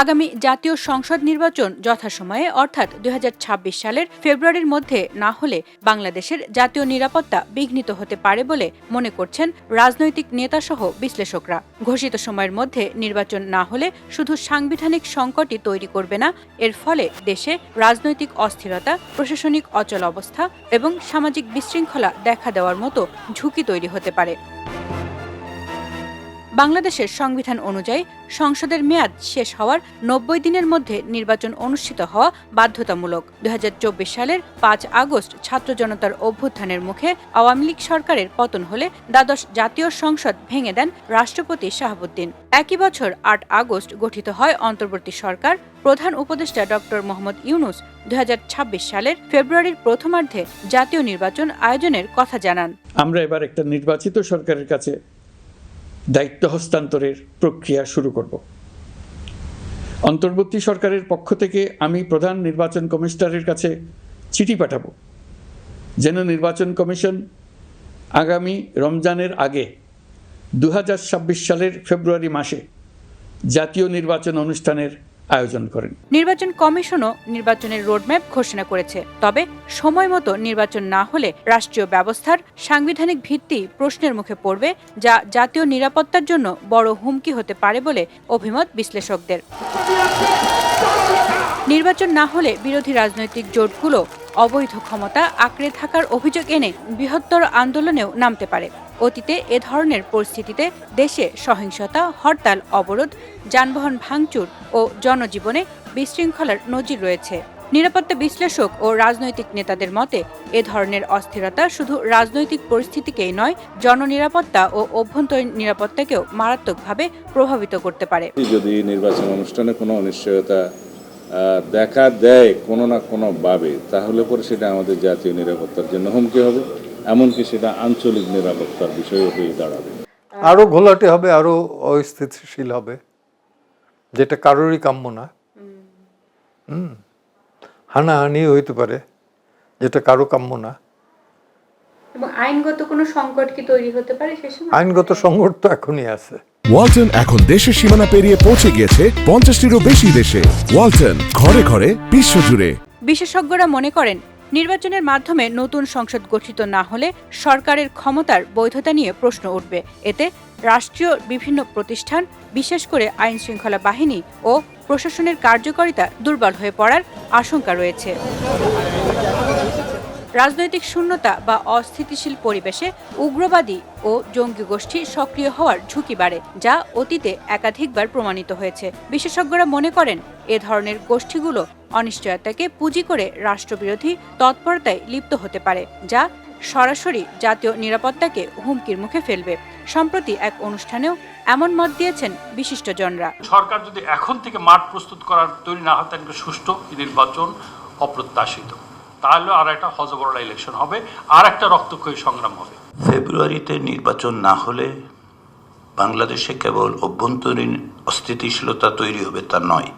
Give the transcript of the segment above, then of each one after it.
আগামী জাতীয় সংসদ নির্বাচন যথাসময়ে, অর্থাৎ দু হাজার ছাব্বিশ সালের ফেব্রুয়ারির মধ্যে না হলে বাংলাদেশের জাতীয় নিরাপত্তা বিঘ্নিত হতে পারে বলে মনে করছেন রাজনৈতিক নেতাসহ বিশ্লেষকরা। ঘোষিত সময়ের মধ্যে নির্বাচন না হলে শুধু সাংবিধানিক সংকটই তৈরি করবে না, এর ফলে দেশে রাজনৈতিক অস্থিরতা, প্রশাসনিক অচল অবস্থা এবং সামাজিক বিশৃঙ্খলা দেখা দেওয়ার মতো ঝুঁকি তৈরি হতে পারে। বাংলাদেশের সংবিধান অনুযায়ী সংসদের মেয়াদ শেষ হওয়ার নব্বই দিনের মধ্যে নির্বাচন অনুষ্ঠিত হওয়া বাধ্যতামূলক। দু হাজার চব্বিশ সালের পাঁচ আগস্ট ছাত্র জনতার অভ্যুত্থানের মুখে আওয়ামী লীগ সরকারের পতন হলে দ্বাদশ জাতীয় সংসদ ভেঙে দেন রাষ্ট্রপতি শাহাবুদ্দিন। একই বছর আট আগস্ট গঠিত হয় অন্তর্বর্তী সরকার। প্রধান উপদেষ্টা ডক্টর মোহাম্মদ ইউনুস দু হাজার ছাব্বিশ সালের ফেব্রুয়ারির প্রথমার্ধে জাতীয় নির্বাচন আয়োজনের কথা জানান। আমরা এবার একটা নির্বাচিত সরকারের কাছে দায়িত্ব হস্তান্তরের প্রক্রিয়া শুরু করব। অন্তর্বর্তী সরকারের পক্ষ থেকে আমি প্রধান নির্বাচন কমিশনারের কাছে চিঠি পাঠাব। যেন নির্বাচন কমিশন আগামী রমজানের আগে দু হাজার ছাব্বিশ সালের ফেব্রুয়ারি মাসে জাতীয় নির্বাচন অনুষ্ঠানের আয়োজন করেন। নির্বাচন কমিশনও নির্বাচনের রোডম্যাপ ঘোষণা করেছে। তবে সময় মতো নির্বাচন না হলে রাষ্ট্রীয় ব্যবস্থার সাংবিধানিক ভিত্তি প্রশ্নের মুখে পড়বে, যা জাতীয় নিরাপত্তার জন্য বড় হুমকি হতে পারে বলে অভিমত বিশ্লেষকদের। নির্বাচন না হলে বিরোধী রাজনৈতিক জোটগুলো অবৈধ ক্ষমতা আঁকড়ে থাকার অভিযোগ এনে বৃহত্তর আন্দোলনেও নামতে পারে। অতীতে এ ধরনের পরিস্থিতিতে দেশে সহিংসতা, হরতাল, অবরোধ, যানবাহন ভাঙচুর ও জনজীবনে বিশৃঙ্খলার নজির রয়েছে। নিরাপত্তা বিশ্লেষক ও রাজনৈতিক নেতাদের মতে, এ ধরনের অস্থিরতা শুধু রাজনৈতিক পরিস্থিতিকেই নয়, জননিরাপত্তা ও অভ্যন্তরীণ নিরাপত্তাকেও মারাত্মকভাবে প্রভাবিত করতে পারে। যদি নির্বাচন অনুষ্ঠানে কোনো অনিশ্চয়তা দেখা দেয় কোনো না কোনোভাবে তাহলে পরে সেটা আমাদের জাতীয় নিরাপত্তার জন্য হুমকি হবে। এমনকি সেটা আঞ্চলিক নিরাপত্তার বিষয় হয়ে দাঁড়াবে। আরও ঘোলাটে হবে আরও অস্থিতিশীল হবে যেটা কারোরই কাম্য না। হুম হানাহানি হইতে পারে যেটা কারও কাম্য না। এবং আইনগত কোনো সংকট কি তৈরি হতে পারে সে সময়? আইনগত সংকট তো এখনই আছে। ওয়ালটন এখন দেশের সীমানা পেরিয়ে পৌঁছে গিয়েছে পঞ্চাশটিরও বেশি দেশে। ওয়ালটন ঘরে ঘরে বিশ্বজুড়ে। বিশেষজ্ঞরা মনে করেন নির্বাচনের মাধ্যমে নতুন সংসদ গঠিত না হলে সরকারের ক্ষমতার বৈধতা নিয়ে প্রশ্ন উঠবে। এতে রাষ্ট্রীয় বিভিন্ন প্রতিষ্ঠান, বিশেষ করে আইন শৃঙ্খলা বাহিনী ও প্রশাসনের কার্যকারিতা দুর্বল হয়ে পড়ার আশঙ্কা রয়েছে। রাজনৈতিক শূন্যতা বা অস্থিতিশীল পরিবেশে উগ্রবাদী ও জঙ্গি গোষ্ঠী সক্রিয় হওয়ার ঝুঁকি বাড়ে, যা অতীতে একাধিকবার প্রমাণিত হয়েছে। বিশেষজ্ঞরা মনে করেন, এ ধরনের গোষ্ঠীগুলো অনিশ্চয়তাকে পুঁজি করে রাষ্ট্রবিরোধী তৎপরতায় লিপ্ত হতে পারে, যা সরাসরি জাতীয় নিরাপত্তাকে হুমকির মুখে ফেলবে। সম্প্রতি এক অনুষ্ঠানেও এমন মত দিয়েছেন বিশিষ্টজনরা। সরকার যদি এখন থেকে মাঠ প্রস্তুত করার তৈরি না হয়, তাহলে সুষ্ঠু, নির্বাচন, অপ্রত্যাশিত। তাহলে আর একটা হজবরলা ইলেকশন হবে আর একটা রক্তক্ষয়ী সংগ্রাম হবে। ফেব্রুয়ারিতে নির্বাচন না হলে বাংলাদেশে কেবল অভ্যন্তরীণ অস্থিতিশীলতা তৈরি হবে তা নয়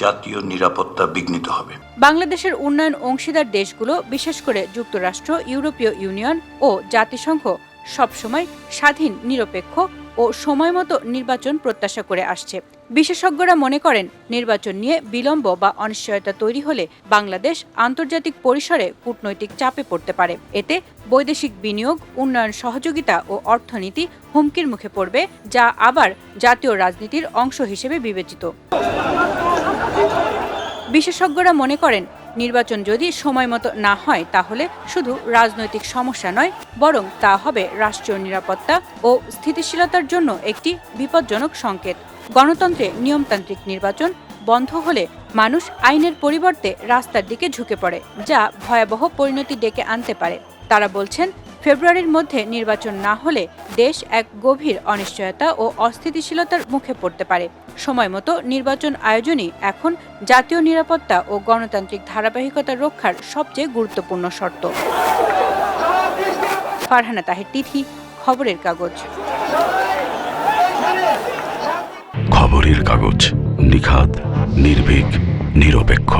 জাতীয় নিরাপত্তা বিঘ্নিত হবে। বাংলাদেশের উন্নয়ন অংশীদার দেশগুলো বিশেষ করে যুক্তরাষ্ট্র ইউরোপীয় ইউনিয়ন ও জাতিসংঘ সবসময় স্বাধীন নিরপেক্ষ ও সময়মতো নির্বাচন প্রত্যাশা করে আসছে। বিশেষজ্ঞরা মনে করেন, নির্বাচন নিয়ে বিলম্ব বা অনিশ্চয়তা তৈরি হলে বাংলাদেশ আন্তর্জাতিক পরিসরে কূটনৈতিক চাপে পড়তে পারে। এতে বৈদেশিক বিনিয়োগ, উন্নয়ন সহযোগিতা ও অর্থনীতি হুমকির মুখে পড়বে, যা আবার জাতীয় রাজনীতির অংশ হিসেবে বিবেচিত। বিশেষজ্ঞরা মনে করেন নির্বাচন যদি সময় মতো না হয়, তাহলে শুধু রাজনৈতিক সমস্যা নয়, বরং তা হবে রাষ্ট্রীয় নিরাপত্তা ও স্থিতিশীলতার জন্য একটি বিপজ্জনক সংকেত। গণতন্ত্রে নিয়মতান্ত্রিক নির্বাচন বন্ধ হলে মানুষ আইনের পরিবর্তে রাস্তার দিকে ঝুঁকে পড়ে, যা ভয়াবহ পরিণতি ডেকে আনতে পারে। তারা বলছেন ফেব্রুয়ারির মধ্যে নির্বাচন না হলে দেশ এক গভীর অনিশ্চয়তা ও অস্থিতিশীলতার মুখে পড়তে পারে। সময় মতো নির্বাচন আয়োজনই এখন জাতীয় নিরাপত্তা ও গণতান্ত্রিক ধারাবাহিকতা রক্ষার সবচেয়ে গুরুত্বপূর্ণ শর্ত। ফারহানা তাহের তিথি, খবরের কাগজ। খবরের কাগজ নিখাত নির্ভীক, নিরপেক্ষ।